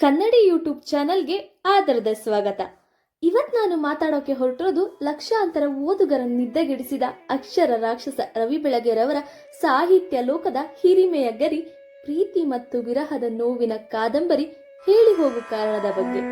ಕನ್ನಡಿ ಯೂಟ್ಯೂಬ್ ಚಾನಲ್ಗೆ ಆದರದ ಸ್ವಾಗತ. ಇವತ್ ನಾನು ಮಾತಾಡೋಕೆ ಹೊರಟಿರೋದು ಲಕ್ಷಾಂತರ ಓದುಗರ ನಿದ್ದೆಗೆಡಿಸಿದ ಅಕ್ಷರ ರಾಕ್ಷಸ ರವಿ ಬೆಳಗೆರವರ ಸಾಹಿತ್ಯ ಲೋಕದ ಹಿರಿಮೆಯ ಗರಿ, ಪ್ರೀತಿ ಮತ್ತು ವಿರಹದ ನೋವಿನ ಕಾದಂಬರಿ ಹೇಳಿ ಹೋಗು ಕಾರಣದ ಬಗ್ಗೆ.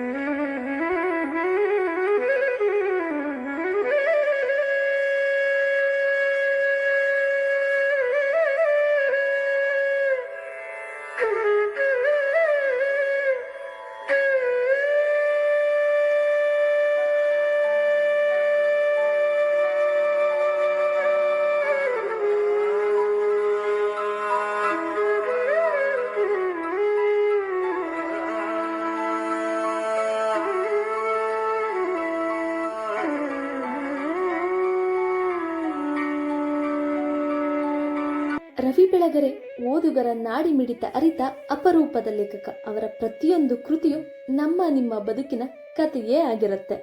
ರವಿ ಬೆಳಗೆರೆ ಓದುಗರ ನಾಡಿ ಮಿಡಿತ ಅರಿತ ಅಪರೂಪದ ಲೇಖಕ. ಅವರ ಪ್ರತಿಯೊಂದು ಕೃತಿಯು ನಮ್ಮ ನಿಮ್ಮ ಬದುಕಿನ ಕಥೆಯೇ ಆಗಿರುತ್ತೆ.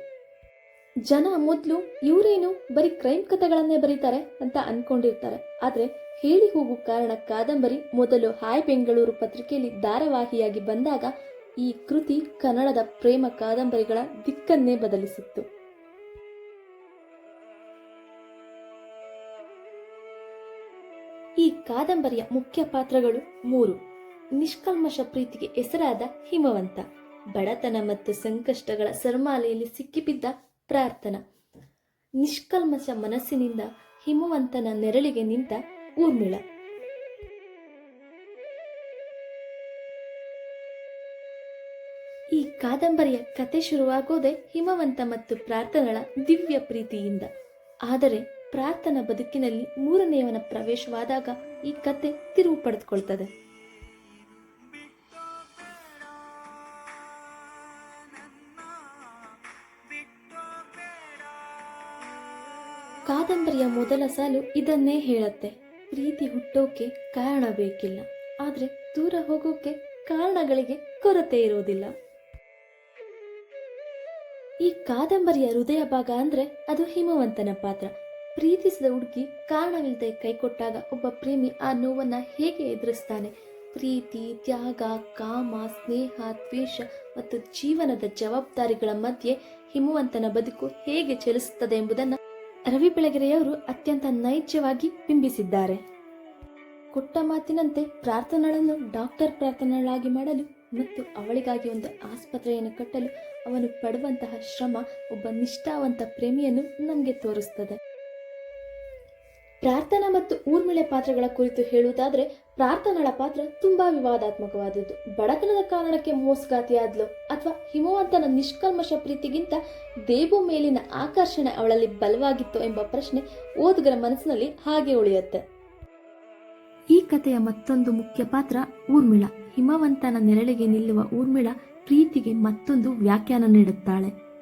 ಜನ ಮೊದಲು ಇವರೇನು ಬರೀ ಕ್ರೈಮ್ ಕಥೆಗಳನ್ನೇ ಬರೀತಾರೆ ಅಂತ ಅನ್ಕೊಂಡಿರ್ತಾರೆ. ಆದ್ರೆ ಹೇಳಿ ಹೋಗು ಕಾರಣ ಕಾದಂಬರಿ ಮೊದಲು ಹಾಯ್ ಬೆಂಗಳೂರು ಪತ್ರಿಕೆಯಲ್ಲಿ ಧಾರಾವಾಹಿಯಾಗಿ ಬಂದಾಗ ಈ ಕೃತಿ ಕನ್ನಡದ ಪ್ರೇಮ ಕಾದಂಬರಿಗಳ ದಿಕ್ಕನ್ನೇ ಬದಲಿಸಿತ್ತು. ಈ ಕಾದಂಬರಿಯ ಮುಖ್ಯ ಪಾತ್ರಗಳು ಮೂರು. ನಿಷ್ಕಲ್ಮಶ ಪ್ರೀತಿಗೆ ಹೆಸರಾದ ಹಿಮವಂತ, ಬಡತನ ಮತ್ತು ಸಂಕಷ್ಟಗಳ ಸರ್ಮಾಲೆಯಲ್ಲಿ ಸಿಕ್ಕಿಬಿದ್ದ ಪ್ರಾರ್ಥನಾ. ನಿಷ್ಕಲ್ಮಶ ಮನಸ್ಸಿನಿಂದ ಹಿಮವಂತನ ನೆರಳಿಗೆ ನಿಂತ ಊರ್ಮಿಳ. ಈ ಕಾದಂಬರಿಯ ಕತೆ ಶುರುವಾಗೋದೆ ಹಿಮವಂತ ಮತ್ತು ಪ್ರಾರ್ಥನೆಗಳ ದಿವ್ಯ ಪ್ರೀತಿಯಿಂದ. ಆದರೆ ಪ್ರಾರ್ಥನಾ ಬದುಕಿನಲ್ಲಿ ಮೂರನೆಯವನ ಪ್ರವೇಶವಾದಾಗ ಈ ಕತೆ ತಿರುವು ಪಡೆದುಕೊಳ್ತದೆ. ಕಾದಂಬರಿಯ ಮೊದಲ ಸಾಲು ಇದನ್ನೇ ಹೇಳತ್ತೆ. ಪ್ರೀತಿ ಹುಟ್ಟೋಕೆ ಕಾರಣ ಬೇಕಿಲ್ಲ. ಆದ್ರೆ ದೂರ ಹೋಗೋಕೆ ಕಾರಣಗಳಿಗೆ ಕೊರತೆ ಇರೋದಿಲ್ಲ. ಈ ಕಾದಂಬರಿಯ ಹೃದಯ ಭಾಗ ಅಂದ್ರೆ ಅದು ಹಿಮವಂತನ ಪಾತ್ರ. ಪ್ರೀತಿಸಿದ ಹುಡುಗಿ ಕಾರಣವಿಲ್ಲದೆ ಕೈಕೊಟ್ಟಾಗ ಒಬ್ಬ ಪ್ರೇಮಿ ಆ ನೋವನ್ನ ಹೇಗೆ ಎದುರಿಸ್ತಾನೆ? ಪ್ರೀತಿ, ತ್ಯಾಗ, ಕಾಮ, ಸ್ನೇಹ, ದ್ವೇಷ ಮತ್ತು ಜೀವನದ ಜವಾಬ್ದಾರಿಗಳ ಮಧ್ಯೆ ಹಿಮವಂತನ ಬದುಕು ಹೇಗೆ ಚಲಿಸುತ್ತದೆ ಎಂಬುದನ್ನು ರವಿ ಬೆಳಗೆರೆಯವರು ಅತ್ಯಂತ ನೈಜವಾಗಿ ಬಿಂಬಿಸಿದ್ದಾರೆ. ಕೊಟ್ಟ ಮಾತಿನಂತೆ ಪ್ರಾರ್ಥನೆಗಳನ್ನು ಡಾಕ್ಟರ್ ಪ್ರಾರ್ಥನೆಗಳಾಗಿ ಮಾಡಲು ಮತ್ತು ಅವಳಿಗಾಗಿ ಒಂದು ಆಸ್ಪತ್ರೆಯನ್ನು ಕಟ್ಟಲು ಅವನು ಪಡುವಂತಹ ಶ್ರಮ ಒಬ್ಬ ನಿಷ್ಠಾವಂತ ಪ್ರೇಮಿಯನ್ನು ನಮಗೆ ತೋರಿಸ್ತದೆ. ಪ್ರಾರ್ಥನಾ ಮತ್ತು ಊರ್ಮಿಳೆ ಪಾತ್ರಗಳ ಕುರಿತು ಹೇಳುವುದಾದ್ರೆ ಪ್ರಾರ್ಥನಾಳ ಪಾತ್ರ ತುಂಬಾ ವಿವಾದಾತ್ಮಕವಾದದ್ದು. ಬಡತನದ ಕಾರಣಕ್ಕೆ ಮೋಸ್ಗಾತಿಯಾದ್ಲು ಅಥವಾ ಹಿಮವಂತನ ನಿಷ್ಕಲ್ಮಶ ಪ್ರೀತಿಗಿಂತ ದೇಬು ಮೇಲಿನ ಆಕರ್ಷಣೆ ಅವಳಲ್ಲಿ ಬಲವಾಗಿತ್ತು ಎಂಬ ಪ್ರಶ್ನೆ ಓದುಗರ ಮನಸ್ಸಿನಲ್ಲಿ ಹಾಗೆ ಉಳಿಯುತ್ತೆ. ಈ ಕಥೆಯ ಮತ್ತೊಂದು ಮುಖ್ಯ ಪಾತ್ರ ಊರ್ಮಿಳ. ಹಿಮವಂತನ ನೆರಳಿಗೆ ನಿಲ್ಲುವ ಊರ್ಮಿಳ ಪ್ರೀತಿಗೆ ಮತ್ತೊಂದು ವ್ಯಾಖ್ಯಾನ ನೀಡುತ್ತಾಳೆ.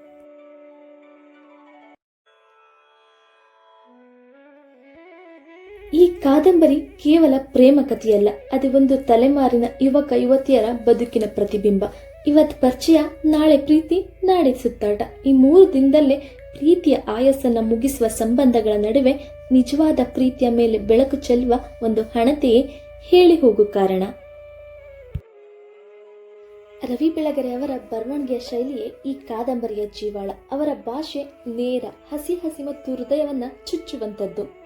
ಕಾದಂಬರಿ ಕೇವಲ ಪ್ರೇಮ ಕಥೆಯಲ್ಲ, ಅದು ಒಂದು ತಲೆಮಾರಿನ ಯುವಕ ಯುವತಿಯರ ಬದುಕಿನ ಪ್ರತಿಬಿಂಬ. ಇವತ್ ಪರಿಚಯ, ನಾಳೆ ಪ್ರೀತಿ, ನಾಳೆ ಸುತ್ತಾಟ. ಈ ಮೂರು ದಿನದಲ್ಲೇ ಪ್ರೀತಿಯ ಆಯಸ್ಸನ್ನ ಮುಗಿಸುವ ಸಂಬಂಧಗಳ ನಡುವೆ ನಿಜವಾದ ಪ್ರೀತಿಯ ಮೇಲೆ ಬೆಳಕು ಚೆಲ್ಲುವ ಒಂದು ಹಣತೆಯೇ ಹೇಳಿ ಹೋಗು ಕಾರಣ. ರವಿ ಬೆಳಗೆರೆ ಅವರ ಬರವಣಿಗೆಯ ಶೈಲಿಯೇ ಈ ಕಾದಂಬರಿಯ ಜೀವಾಳ. ಅವರ ಭಾಷೆ ನೇರ, ಹಸಿ ಹಸಿ ಮತ್ತು ಹೃದಯವನ್ನ ಚುಚ್ಚುವಂತದ್ದು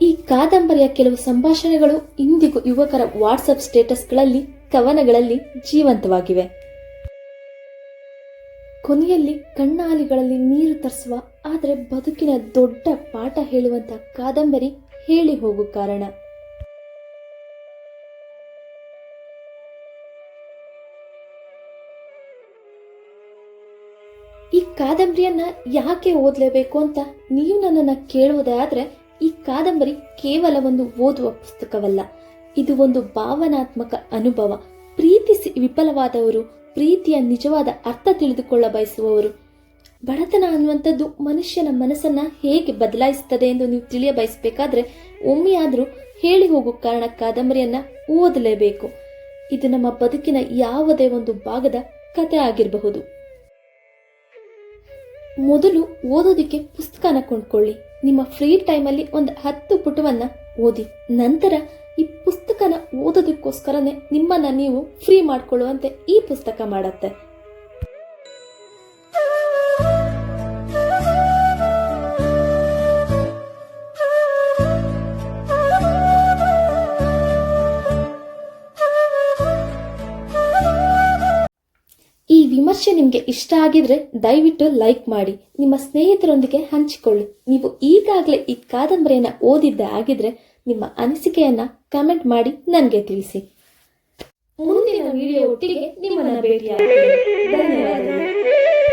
ಈ ಕಾದಂಬರಿಯ ಕೆಲವು ಸಂಭಾಷಣೆಗಳು ಇಂದಿಗೂ ಯುವಕರ ವಾಟ್ಸಪ್ ಸ್ಟೇಟಸ್ಗಳಲ್ಲಿ, ಕವನಗಳಲ್ಲಿ ಜೀವಂತವಾಗಿವೆ. ಕೊನೆಯಲ್ಲಿ ಕಣ್ಣಾಲಿಗಳಲ್ಲಿ ನೀರು ತರಿಸುವ, ಆದರೆ ಬದುಕಿನ ದೊಡ್ಡ ಪಾಠ ಹೇಳುವಂತ ಕಾದಂಬರಿ ಹೇಳಿ ಹೋಗು ಕಾರಣ. ಈ ಕಾದಂಬರಿಯನ್ನ ಯಾಕೆ ಓದಲೇಬೇಕು ಅಂತ ನೀವು ನನ್ನನ್ನು ಕೇಳುವುದೇ ಆದ್ರೆ ಈ ಕಾದಂಬರಿ ಕೇವಲ ಒಂದು ಓದುವ ಪುಸ್ತಕವಲ್ಲ. ಇದು ಒಂದು ಭಾವನಾತ್ಮಕ ಅನುಭವ. ಪ್ರೀತಿಸಿ ವಿಫಲವಾದವರು, ಪ್ರೀತಿಯ ನಿಜವಾದ ಅರ್ಥ ತಿಳಿದುಕೊಳ್ಳ ಬಯಸುವವರು. ಬಡತನ ಅನ್ನುವಂಥದ್ದು ಮನುಷ್ಯನ ಮನಸ್ಸನ್ನ ಹೇಗೆ ಬದಲಾಯಿಸುತ್ತದೆ ಎಂದು ನೀವು ತಿಳಿಯ ಬಯಸಬೇಕಾದ್ರೆ ಒಮ್ಮೆಯಾದರೂ ಹೇಳಿ ಹೋಗೋ ಕಾರಣ ಕಾದಂಬರಿಯನ್ನ ಓದಲೇಬೇಕು. ಇದು ನಮ್ಮ ಬದುಕಿನ ಯಾವುದೇ ಒಂದು ಭಾಗದ ಕತೆ ಆಗಿರಬಹುದು. ಮೊದಲು ಓದೋದಕ್ಕೆ ಪುಸ್ತಕನ ಕೊಂಡ್ಕೊಳ್ಳಿ. ನಿಮ್ಮ ಫ್ರೀ ಟೈಮಲ್ಲಿ ಒಂದು ಹತ್ತು ಪುಟವನ್ನ ಓದಿ. ನಂತರ ಈ ಪುಸ್ತಕನ ಓದೋದಕ್ಕೋಸ್ಕರನೇ ನಿಮ್ಮನ್ನ ನೀವು ಫ್ರೀ ಮಾಡಿಕೊಳ್ಳುವಂತೆ ಈ ಪುಸ್ತಕ ಮಾಡತ್ತೆ. ವಿಮರ್ಶೆ ನಿಮಗೆ ಇಷ್ಟ ಆಗಿದ್ರೆ ದಯವಿಟ್ಟು ಲೈಕ್ ಮಾಡಿ. ನಿಮ್ಮ ಸ್ನೇಹಿತರೊಂದಿಗೆ ಹಂಚಿಕೊಳ್ಳಿ. ನೀವು ಈಗಾಗಲೇ ಈ ಕಾದಂಬರಿಯನ್ನ ಓದಿದ್ದ ಆಗಿದ್ರೆ ನಿಮ್ಮ ಅನಿಸಿಕೆಯನ್ನ ಕಮೆಂಟ್ ಮಾಡಿ ನನಗೆ ತಿಳಿಸಿ. ಮುಂದಿನ ವಿಡಿಯೋ ಒಟ್ಟಿಗೆ ನಿಮ್ಮನ್ನ ಭೇಟಿಯಾಗಿ ಧನ್ಯವಾದಗಳು.